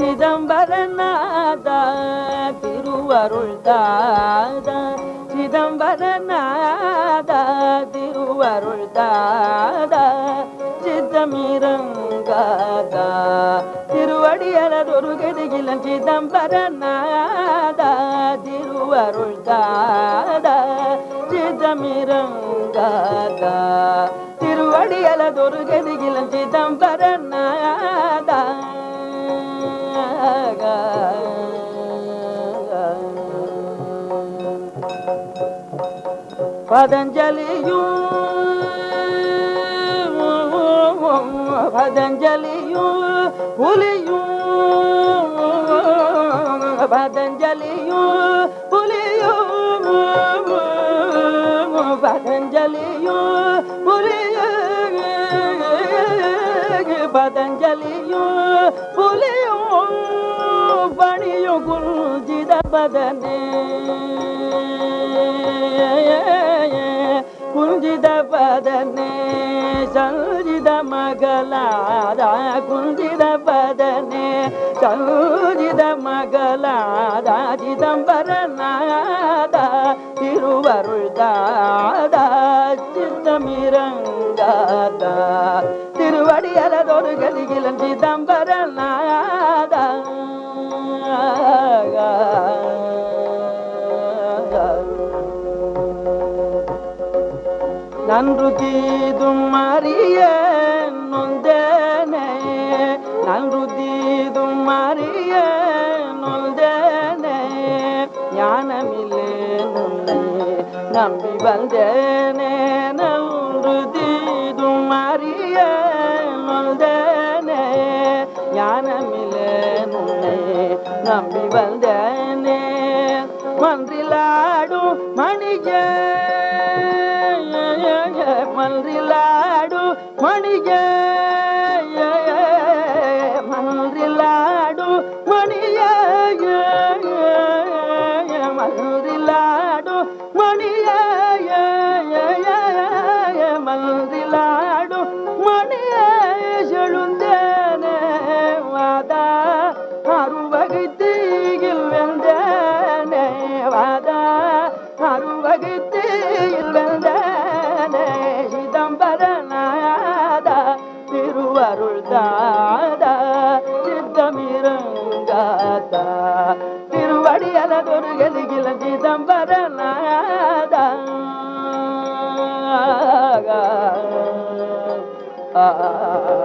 சிதம்பரநாதா திருவருள் தாதா. சிதம்பரநாதா திருவருள் தாதா. சித்தமிரங்காதா. திருவடியலதொரு கதிகிலன் சிதம்பரநாதா. திருவருள் தாதா. சித்தமிரங்காதா. திருவடியலதொரு கதிகிலன் சிதம்பரநாதா. பதஞ்சலியும் பதஞ்சலியும் புலியும் பதஞ்சலியும் புலியும் பதஞ்சலியும் புலியும் பதஞ்சலியும் புலியும் பணியும் குஞ்சித பதனே குஞ்சித பதனே சஞ்சித மகளாத குஞ்சித பதனே சஞ்சித மகளாத சிதம்பரநாத திருவருள் தாதா சித்தமிரங்காதா திருவடி கதிகிலன் சிதம்பரநாத நன்று தீதும் அறிய நொந்தனே. நன்று தீதும் அறிய நொந்தனே. ஞானமில்லே உன்னை நம்பி வந்தேனே. நன்று தீதும் அறிய நொந்தனே. ஞானமில்லே உன்னை நம்பி வந்தேனே. மன்றிலாடும் மணிய மல்றிலாடு மணிய. சிதம்பரநாத ஆ ah, ah, ah.